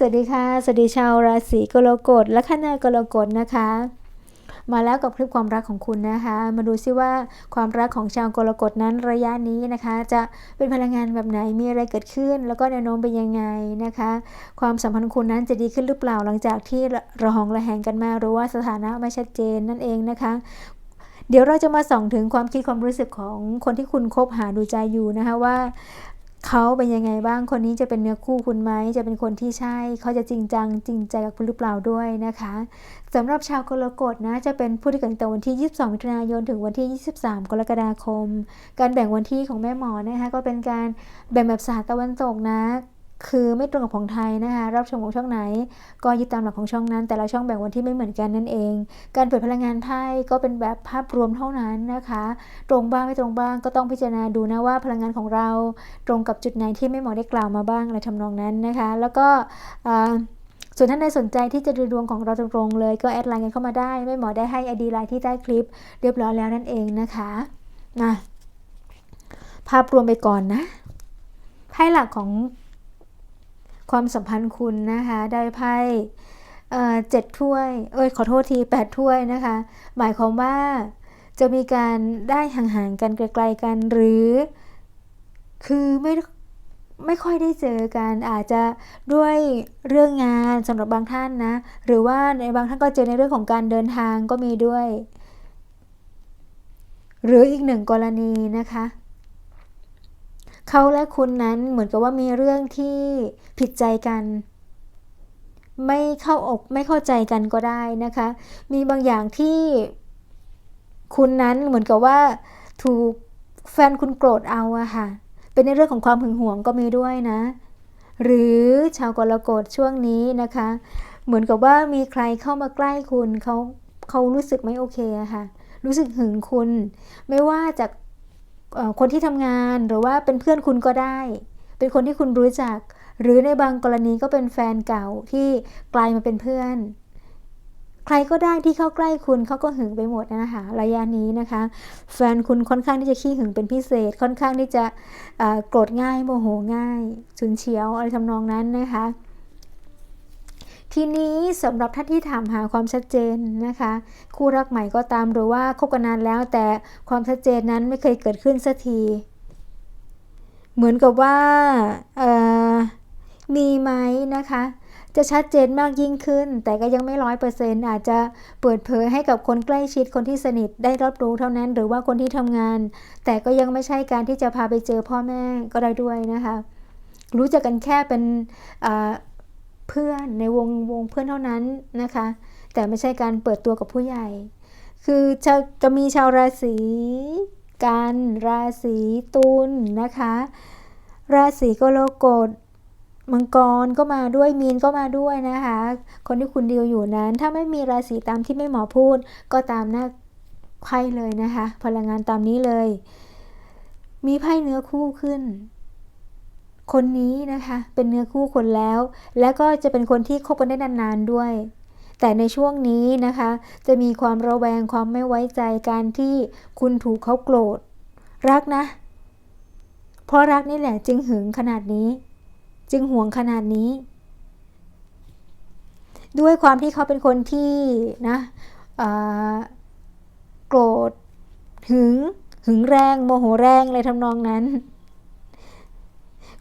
สวัสดีค่ะ สวัสดีชาวราศีกรกฎและคณะกรกฎนะคะ มาแล้วกับคลิปความรักของคุณนะคะ มาดูซิว่าความรักของชาวกรกฎนั้นระยะนี้นะคะ จะเป็นพลังงานแบบไหนมีอะไรเกิดขึ้น แล้วก็แนวโน้มเป็นยังไงนะคะ ความสัมพันธ์คุณนั้นจะดีขึ้นหรือเปล่าหลังจากที่ระหองระแหงกันมาหรือว่าสถานะไม่ชัดเจนนั่นเองนะคะเดี๋ยวเราจะมาส่องถึงความคิดความรู้สึกของคนที่คุณคบหาดูใจอยู่นะคะว่า เขาเป็นยังไงบ้างคนนี้จะเป็นเนื้อคู่คุณไหมจะเป็นคนที่ใช่เขาจะจริงจังจริงใจกับคุณหรือเปล่าด้วยนะคะสำหรับชาวกรกฎนะจะเป็นผู้ที่เกิดแต่วันที่ 22 มิถุนายนถึงวันที่ 23 กรกฎาคม การแบ่งวันที่ของแม่หมอนะคะก็เป็นการแบ่งแบบศาสตร์ตะวันตกนะ คือไม่ตรงกับของไทยนะคะ รับชมของช่องไหน ก็ยึดตามหลักของช่องนั้น แต่ละช่องแบ่งวันที่ไม่เหมือนกันนั่นเอง การเปิดพลังงานไพ่ก็เป็นแบบภาพรวมเท่านั้นนะคะ ตรงบ้างไม่ตรงบ้างก็ต้องพิจารณาดูนะว่าพลังงานของเราตรงกับจุดไหนที่ไม่หมอได้กล่าวมาบ้างอะไรทำนองนั้นนะคะ แล้วก็ส่วนท่านใดสนใจที่จะดูดวงของเราตรงๆเลยก็แอดไลน์กันเข้ามาได้ ไม่หมอได้ให้ไอดีไลน์ที่ใต้คลิป เรียบร้อยแล้วนั่นเองนะคะมาภาพรวมไปก่อนนะไพ่หลักของ ความสัมพันธ์คุณนะคะ ได้ไพ่เจ็ดถ้วย เอ้ยขอโทษทีแปดถ้วยนะคะ หมายความว่าจะมีการได้ห่างๆกันไกลๆกันหรือ คือไม่ไม่ค่อยได้เจอกันอาจจะด้วยเรื่องงานสำหรับบางท่านนะ หรือว่าในบางท่านก็เจอในเรื่องของการเดินทางก็มีด้วย หรืออีกหนึ่งกรณีนะคะ เขาและคุณนั้นเหมือนกับว่ามีเรื่องที่ผิดใจกัน ไม่เข้าอกไม่เข้าใจกันก็ได้นะคะ มีบางอย่างที่คุณนั้นเหมือนกับว่าถูกแฟนคุณโกรธเอาอะค่ะ เป็นในเรื่องของความหึงหวงก็มีด้วยนะ หรือชาวกรกฎช่วงนี้นะคะ เหมือนกับว่ามีใครเข้ามาใกล้คุณเขาเขารู้สึกไม่โอเคอะค่ะ รู้สึกหึงคุณ ไม่ว่าจาก คนที่ทำงานหรือว่าเป็นเพื่อนคุณก็ได้ เป็นคนที่คุณรู้จัก หรือในบางกรณีก็เป็นแฟนเก่าที่กลายมาเป็นเพื่อน ใครก็ได้ที่เข้าใกล้คุณเขาก็หึงไปหมดนะคะระยะนี้นะคะ แฟนคุณค่อนข้างที่จะขี้หึงเป็นพิเศษ ค่อนข้างที่จะโกรธง่ายโมโหง่ายฉุนเฉียวอะไรทำนองนั้นนะคะ ทีนี้สำหรับท่านที่ถามหาความชัดเจนนะคะ คู่รักใหม่ก็ตามหรือว่าคบกันนานแล้วแต่ความชัดเจนนั้นไม่เคยเกิดขึ้นสักที เหมือนกับว่ามีไหมนะคะ จะชัดเจนมากยิ่งขึ้น แต่ก็ยังไม่ร้อยเปอร์เซ็นต์อาจจะเปิดเผยให้กับคนใกล้ชิดคนที่สนิทได้รับรู้เท่านั้น หรือว่าคนที่ทำงาน แต่ก็ยังไม่ใช่การที่จะพาไปเจอพ่อแม่ก็ได้ด้วยนะคะ รู้จักกันแค่เป็น เพื่อนในวงวงเพื่อนเท่านั้นนะคะ แต่ไม่ใช่การเปิดตัวกับผู้ใหญ่ คือจะจะมีชาวราศีกันราศีตุลนะคะ ราศีกรกฎมังกรก็มาด้วยมีนก็มาด้วยนะคะ คนที่คุณเดียวอยู่นั้น ถ้าไม่มีราศีตามที่ไม่หมอพูด ก็ตามหน้าไพ่เลยนะคะ พลังงานตามนี้เลย มีไพ่เนื้อคู่ขึ้น คนนี้นะคะเป็นเนื้อคู่คนแล้ว และก็จะเป็นคนที่คบกันได้นานๆด้วย แต่ในช่วงนี้นะคะ จะมีความระแวงความไม่ไว้ใจการที่คุณถูกเขาโกรธ รักนะ เพราะรักนี่แหละจึงหึงขนาดนี้ จึงห่วงขนาดนี้ ด้วยความที่เขาเป็นคนที่นะโกรธหึงหึงแรงโมโหแรงอะไรทำนองนั้น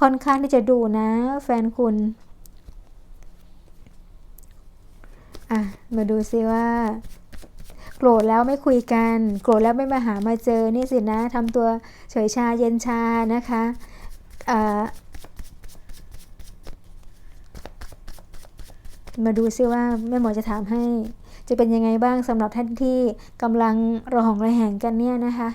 ค่อนข้างที่จะดูนะ แฟนคุณอะมาดูซิว่า โกรธแล้วไม่คุยกัน โกรธแล้วไม่มาหามาเจอนี่สินะทำตัวเฉยชาเย็นชานะคะอ่ามาดูซิว่าแม่หมอจะถามให้ จะเป็นยังไงบ้างสำหรับท่านที่กำลังระหองระแหงกันเนี่ยนะคะ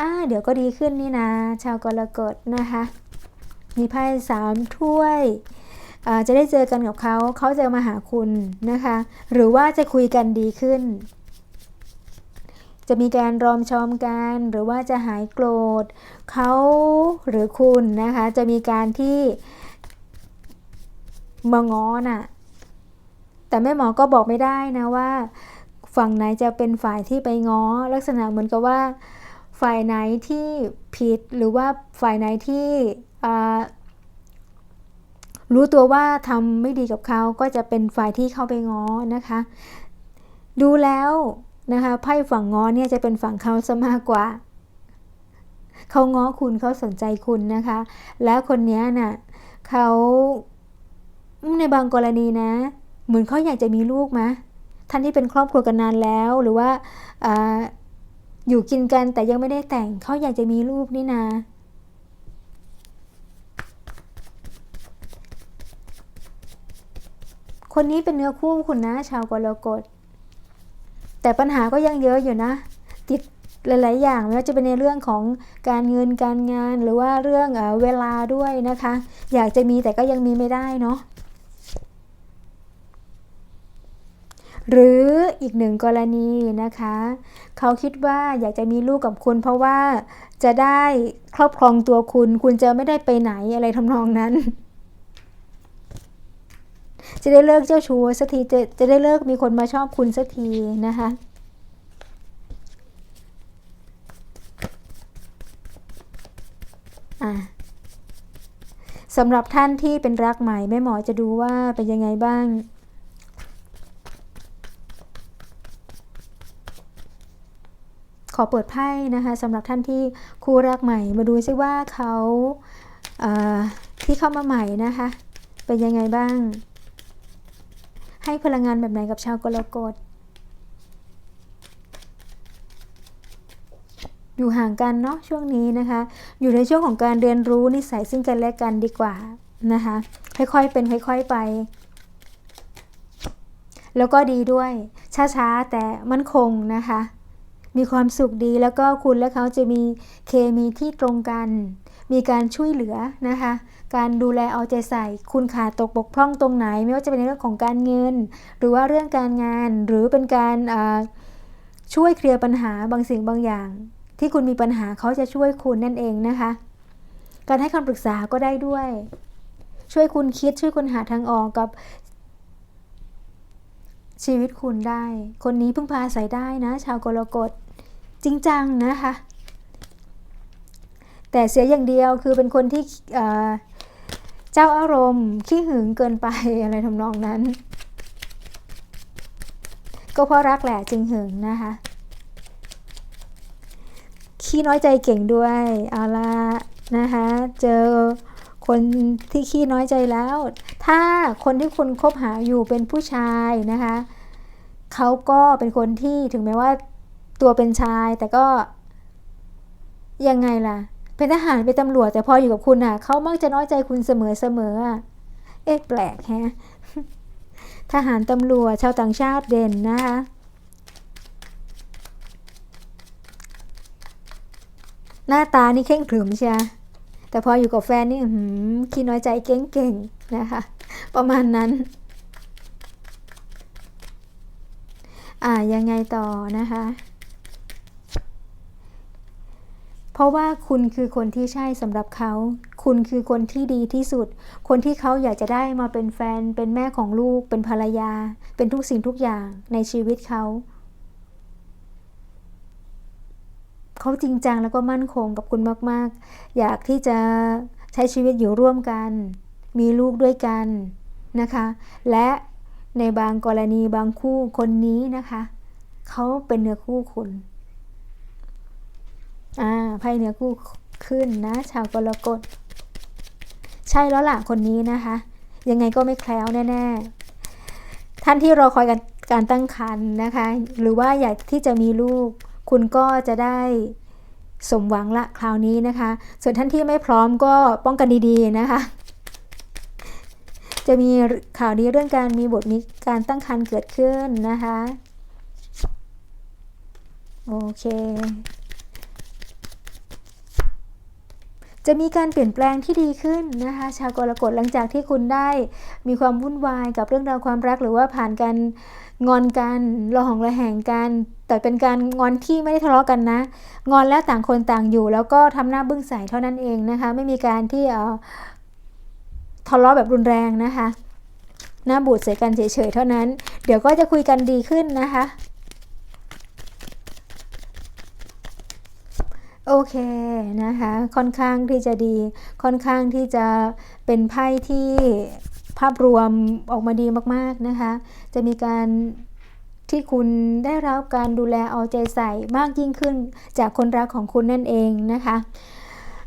อ่าเดี๋ยวก็ดีขึ้นนี่นะ ชาวกรกฎนะคะ มีไพ่สามถ้วยจะได้เจอกันกับเขา เขาจะมาหาคุณนะคะ หรือว่าจะคุยกันดีขึ้น จะมีการรอมชอมกัน หรือว่าจะหายโกรธเขาหรือคุณนะคะ จะมีการที่มาง้อน่ะ แต่แม่หมอก็บอกไม่ได้นะว่า ฝั่งไหนจะเป็นฝ่ายที่ไปง้อ ลักษณะเหมือนกับว่า ฝ่ายไหนที่ผิดหรือว่าฝ่ายไหนที่รู้ตัวว่าทำไม่ดีกับเขาก็จะเป็นฝ่ายที่เข้าไปง้อนะคะ ดูแล้วนะคะไพ่ฝั่งง้อเนี่ยจะเป็นฝั่งเขาซะมากกว่าเขาง้อคุณเขาสนใจคุณนะคะ แล้วคนนี้ยน่ะเขาในบางกรณีนะ เหมือนเขาอยากจะมีลูกมะท่านที่เป็นครอบครัวกันนานแล้วหรือว่า อยู่กินกันแต่ยังไม่ได้แต่งเขาอยากจะมีลูกนี่นาคนนี้เป็นเนื้อคู่คุณนะชาวกรกฎ แต่ปัญหาก็ยังเยอะอยู่นะ ติดหลาย ๆ อย่างไม่ว่าจะเป็นในเรื่องของการเงินการงานหรือว่าเรื่องเอเวลาด้วยนะคะ อยากจะมีแต่ก็ยังมีไม่ได้เนาะ หรืออีกหนึ่งกรณีนะคะ เขาคิดว่าอยากจะมีลูกกับคุณ เพราะว่าจะได้ครอบครองตัวคุณ คุณจะไม่ได้ไปไหนอะไรทำนองนั้น จะได้เลิกเจ้าชู้สักทีจะจะได้เลิกมีคนมาชอบคุณสักทีนะคะอะสำหรับท่านที่เป็นรักใหม่แม่หมอจะดูว่าเป็นยังไงบ้าง อเปิดไพ่นะคะสำหรับท่านที่คู่รักใหม่ มาดูซิว่าเขาเที่เข้ามาใหม่นะคะ เป็นยังไงบ้าง ให้พลังงานแบบไหนกับชาวกรกฎอยู่ห่างกันเนาะช่วงนี้นะคะ อยู่ในช่วงของการเรียนรู้นิสัยซึ่งกันและกันดีกว่านะคะ ค่อยๆเป็นค่อยๆไป แล้วก็ดีด้วยช้าๆแต่มั่นคงนะคะ มีความสุขดีแล้วก็คุณและเขาจะมีเคมีที่ตรงกัน มีการช่วยเหลือนะคะ การดูแลเอาใจใส่ คุณขาดตกบกพร่องตรงไหน ไม่ว่าจะเป็นในเรื่องของการเงิน หรือว่าเรื่องการงานหรือเป็นการช่วยเคลียร์ปัญหาบางสิ่งบางอย่าง ที่คุณมีปัญหาเขาจะช่วยคุณนั่นเองนะคะ การให้คำปรึกษาก็ได้ด้วย ช่วยคุณคิดช่วยคุณหาทางออกกับ ชีวิตคุณได้ คนนี้พึ่งพาอาศัยได้นะ ชาวกรกฎจริงจังนะคะ แต่เสียอย่างเดียวคือเป็นคนที่เจ้าอารมณ์ขี้หึงเกินไปอะไรทำนองนั้น ก็เพราะรักแหละจึงหึงนะคะขี้น้อยใจเก่งด้วยเอาละนะคะ เจอ คนที่ขี้น้อยใจแล้ว ถ้าคนที่คุณคบหาอยู่เป็นผู้ชายนะคะเขาก็เป็นคนที่ถึงแม้ว่าตัวเป็นชายแต่ก็ยังไงล่ะ เป็นทหารเป็นตำรวจแต่พออยู่กับคุณอะเขามักจะน้อยใจคุณเสมอเสมออะเอ๊ะแปลกแฮะทหารตำรวจชาวต่างชาติเด่นนะคะหน้าตานี่เข่งขรึมใช่ แต่พออยู่กับแฟนนี่ขี้น้อยใจเก่งๆนะคะ ประมาณนั้น อ่ายังไงต่อนะคะ เพราะว่าคุณคือคนที่ใช่สำหรับเขา คุณคือคนที่ดีที่สุด คนที่เขาอยากจะได้มาเป็นแฟน เป็นแม่ของลูก เป็นภรรยา เป็นทุกสิ่งทุกอย่างในชีวิตเขา เขาจริงจังแล้วก็มั่นคงกับคุณมาก ๆ อยากที่จะใช้ชีวิตอยู่ร่วมกัน มีลูกด้วยกันนะคะ และในบางกรณีบางคู่คนนี้นะคะเขาเป็นเนื้อคู่คุณอ่าไพ่เนื้อคู่ขึ้นนะชาวกรกฎใช่แล้วล่ะคนนี้นะคะ ยังไงก็ไม่แคล้วแน่ ๆ ท่านที่รอคอยการการตั้งครรภ์นะคะ หรือว่าอยากที่จะมีลูก คุณก็จะได้สมหวังละคราวนี้นะคะ ส่วนท่านที่ไม่พร้อมก็ป้องกันดีๆนะคะ จะมีข่าวดีเรื่องการมีบทมีการตั้งครรภ์เกิดขึ้นนะคะ โอเค จะมีการเปลี่ยนแปลงที่ดีขึ้นนะคะชาวกรกฎหลังจากที่คุณได้มีความวุ่นวายกับเรื่องราวความรัก หรือว่าผ่านการงอนกันระหองระแหงกัน แต่เป็นการงอนที่ไม่ได้ทะเลาะกันนะ งอนแล้วต่างคนต่างอยู่ แล้วก็ทำหน้าบึ้งใส่เท่านั้นเองนะคะ ไม่มีการที่เออทะเลาะแบบรุนแรงนะคะ หน้าบูดใส่กันเฉยๆเท่านั้น เดี๋ยวก็จะคุยกันดีขึ้นนะคะ โอเคนะคะ ค่อนข้างที่จะดี ค่อนข้างที่จะเป็นไพ่ที่ภาพรวมออกมาดีมากๆนะคะ จะมีการที่คุณได้รับการดูแลเอาใจใส่มากยิ่งขึ้นจากคนรักของคุณนั่นเองนะคะ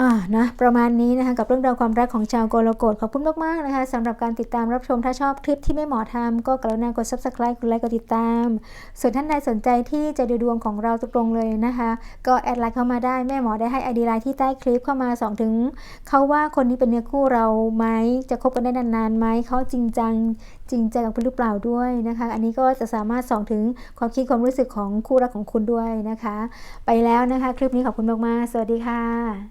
อ่านะประมาณนี้นะคะกับเรื่องราวความรักของชาวโกโรกฎขอบคุณมากๆนะคะสำหรับการติดตามรับชมถ้าชอบคลิปที่ไม่เหมาะทำก็กรุณากด subscribe กดไลค์กดติดตาม ส่วนท่านใดสนใจที่จะดูดวงของเราตรงเลยนะคะ ก็แอดไลน์เข้ามาได้แม่หมอได้ให้ไอดีไลน์ที่ใต้คลิปเข้ามาส่องถึงเขาว่าคนนี้เป็นเนื้อคู่เราไหมจะคบกันได้นานๆไหมเขาจริงจังจริงใจกับคุณหรือเปล่าด้วยนะคะ อันนี้ก็จะสามารถส่องถึงความคิดความรู้สึกของคู่รักของคุณด้วยนะคะ ไปแล้วนะคะ คลิปนี้ขอบคุณมากๆสวัสดีค่ะ